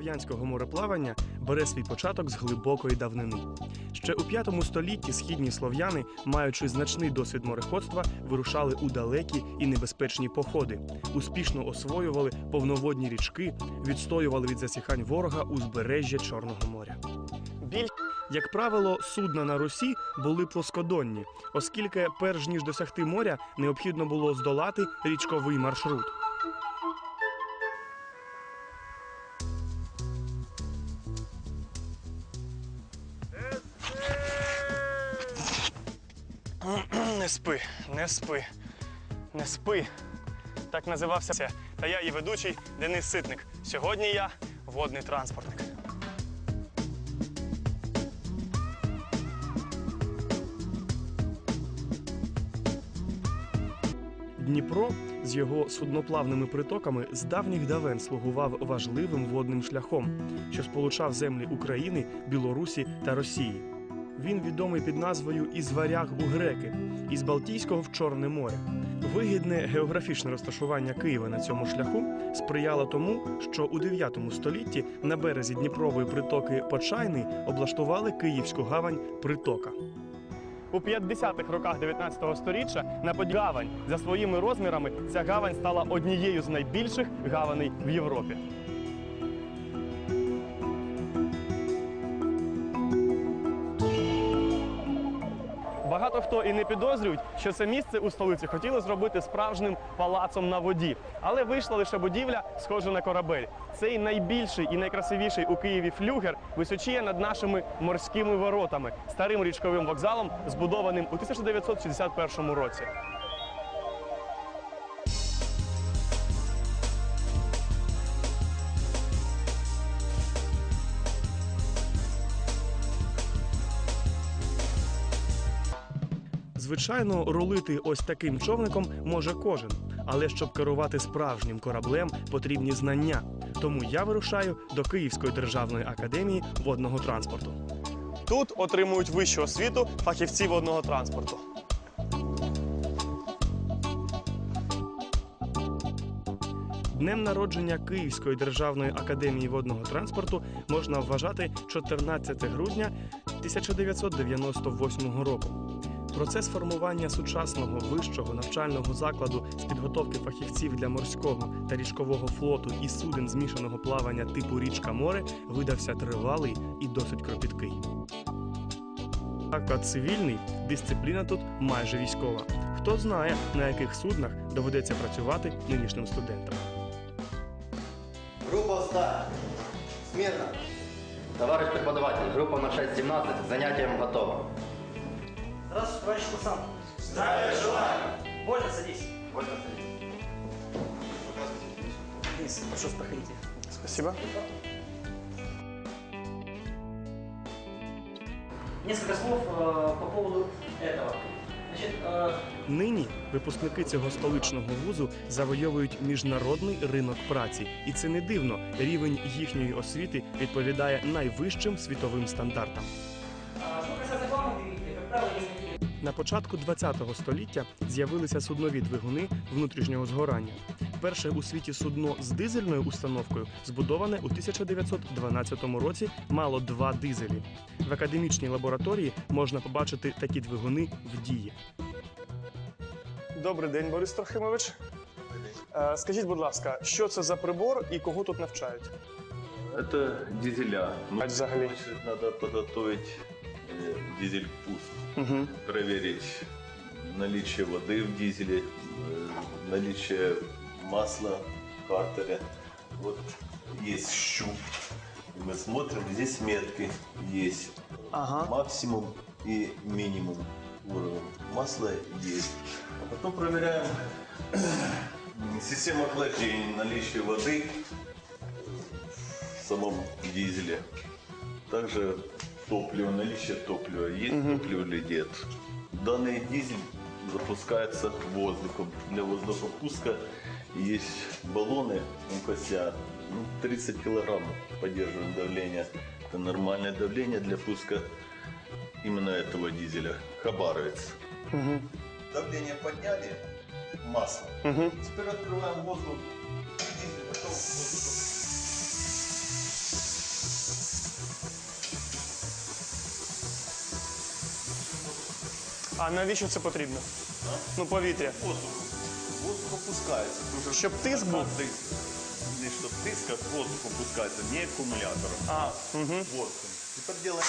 океанського мореплавання бере свій початок з глибокої давнини. Ще у п'ятому столітті східні слов'яни, маючи значний досвід мореходства, вирушали у далекі і небезпечні походи, успішно освоювали повноводні річки, відстоювали від засіхань ворога узбережжя Чорного моря. Біль... Як правило, судна на Русі були плоскодонні, оскільки, перш ніж досягти моря, необхідно було здолати річковий маршрут. Не спи, не спи, не спи. Так називався це. Та я і ведучий Денис Ситник. Сьогодні я водний транспортник. Дніпро з його судноплавними притоками з давніх давен слугував важливим водним шляхом, що сполучав землі України, Білорусі та Росії. Він відомий під назвою Із варяг у греки, із Балтійського в Чорне море. Вигідне географічне розташування Києва на цьому шляху сприяло тому, що у 9 столітті на березі Дніпрової притоки Почайний облаштували Київську гавань Притока. У 50-х роках 19 століття на подій гавань за своїми розмірами ця гавань стала однією з найбільших гаваней в Європі. Багато хто і не підозрюють, що це місце у столиці хотіли зробити справжнім палацом на воді, але вийшла лише будівля, схожа на корабель. Цей найбільший і найкрасивіший у Києві флюгер височіє над нашими морськими воротами, старим річковим вокзалом, збудованим у 1961 році. Звичайно, рулити ось таким човником може кожен, але щоб керувати справжнім кораблем, потрібні знання. Тому я вирушаю до Київської державної академії водного транспорту. Тут отримують вищу освіту фахівці водного транспорту. Днем народження Київської державної академії водного транспорту можна вважати 14 грудня 1998 року. Процес формування сучасного вищого навчального закладу з підготовки фахівців для морського та річкового флоту і суден змішаного плавання типу річка море видався тривалий і досить кропіткий. Заклад цивільний, дисципліна тут майже військова. Хто знає, на яких суднах доведеться працювати нинішнім студентам. Группа ста. Смирно. Товарищ преподаватель, группа на 6.17, занятием готова. Здравствуйте, товарищ курсант. Здравия желаю. Вольно садись. Можно садиться. Денис, прошу, проходите. Спасибо. Несколько слов э, по поводу этого. Значит, э, Нині випускники цього столичного вузу завойовують міжнародний ринок праці, і це не дивно. Рівень їхньої освіти відповідає найвищим світовим стандартам. На початку ХХ століття з'явилися суднові двигуни внутрішнього згорання. Перше у світі судно з дизельною установкою збудоване у 1912 році мало два дизелі. В академічній лабораторії можна побачити такі двигуни в дії. Добрий день, Борис Трохимович. Е, Скажіть, будь ласка, що це за прибор і кого тут навчають? Это дизеля. Ну, А взагалі? надо подготовить э, дизель-пуск, Угу. проверить наличие воды в дизеле, э, наличие масла в картере. Вот есть щуп. И мы смотрим, здесь метки есть. Ага. Максимум и минимум уровень. Масла есть. Потом проверяем систему охлаждения, наличие воды в самом дизеле. Также топливо, наличие топлива. Есть топливо или нет. Данный дизель запускается воздухом. Для воздухопуска есть баллоны МКСЯ. Ну, 30 килограмм поддерживаем давление. Это нормальное давление для пуска именно этого дизеля. Хабаровец. Давление подняли, масло. Теперь открываем воздух. Дизель готов к А навіщо це потрібно? Ну, повітря. Воздух. Воздух опускается. Потому Щоб тиск був? Не щоб тиск, а воздух опускается, не акумулятором. А, угу. Вот. Теперь делаем.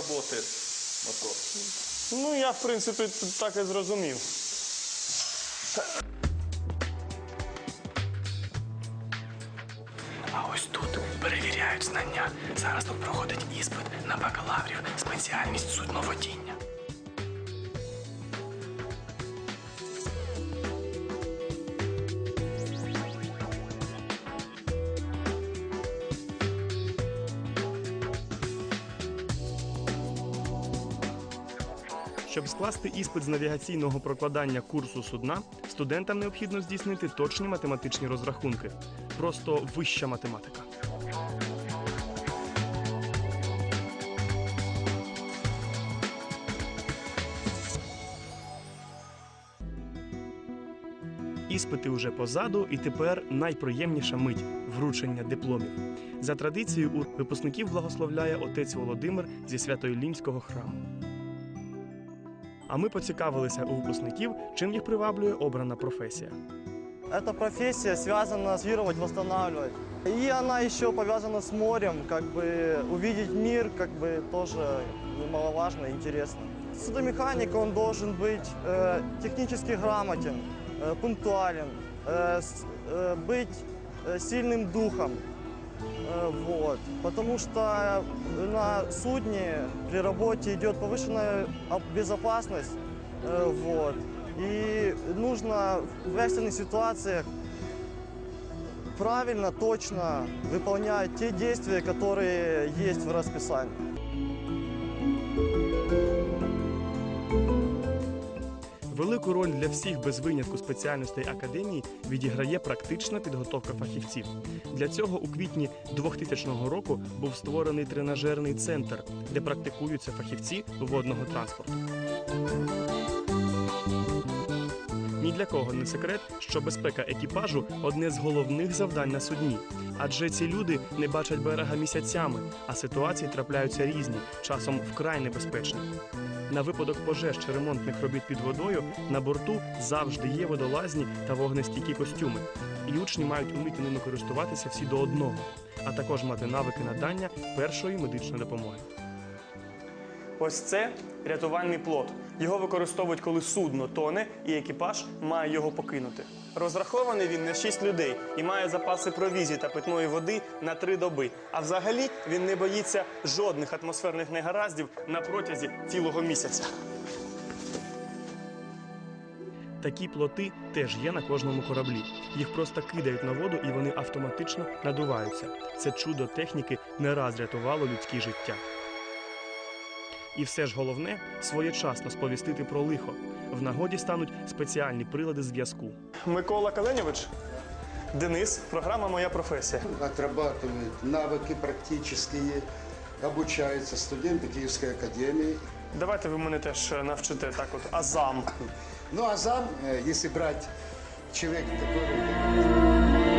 Работает, мотор. Ну, я, в принципі, так і зрозумів. А ось тут перевіряють знання. Зараз тут проходить іспит на бакалаврів, спеціальність судноводіння. Щоб скласти іспит з навігаційного прокладання курсу судна, студентам необхідно здійснити точні математичні розрахунки. Просто вища математика. Іспити вже позаду, і тепер найприємніша мить вручення дипломів. За традицією у випускників благословляє отець Володимир зі Свято-Іллінського храму. А ми поцікавилися у випускників, чим їх приваблює обрана професія. Эта профессия связана с вировать, восстанавливать. И она еще повязана с морем, как бы увидеть мир, как бы тоже немаловажно и интересно. Судомеханик, он должен быть э, технически грамотен, э, пунктуален, э, с- э, быть э, сильным духом. Э, Вот. Потому что на судне при работе идет повышенная об- безопасность. Э, Вот. И нужно в экстренных ситуациях правильно, точно выполнять те действия, которые есть в расписании. Велику роль для всіх без винятку спеціальностей академії відіграє практична підготовка фахівців. Для цього у квітні 2000 року був створений тренажерний центр, де практикуються фахівці водного транспорту. Ні для кого не секрет, що безпека екіпажу одне з головних завдань на судні. Адже ці люди не бачать берега місяцями, а ситуації трапляються різні, часом вкрай небезпечні. На випадок пожеж чи ремонтних робіт під водою на борту завжди є водолазні та вогнестійкі костюми. І учні мають уміти ними користуватися всі до одного, а також мати навики надання першої медичної допомоги. Ось це рятувальний плот. Його використовують, коли судно тоне і екіпаж має його покинути. Розрахований він на 6 людей і має запаси провізії та питної води на 3 доби. А взагалі він не боїться жодних атмосферних негараздів на протязі цілого місяця. Такі плоти теж є на кожному кораблі. Їх просто кидають на воду і вони автоматично надуваються. Це чудо техніки не раз рятувало людське життя. І все ж головне своєчасно сповістити про лихо. В нагоді стануть спеціальні прилади зв'язку. Микола Каленєвич, Денис, програма Моя професія. Отрабатывают навыки практические, обучаются студенты Киевской академии. Давайте ви мене теж е, навчите так, от азам. Ну а зам, э, если брать человек, который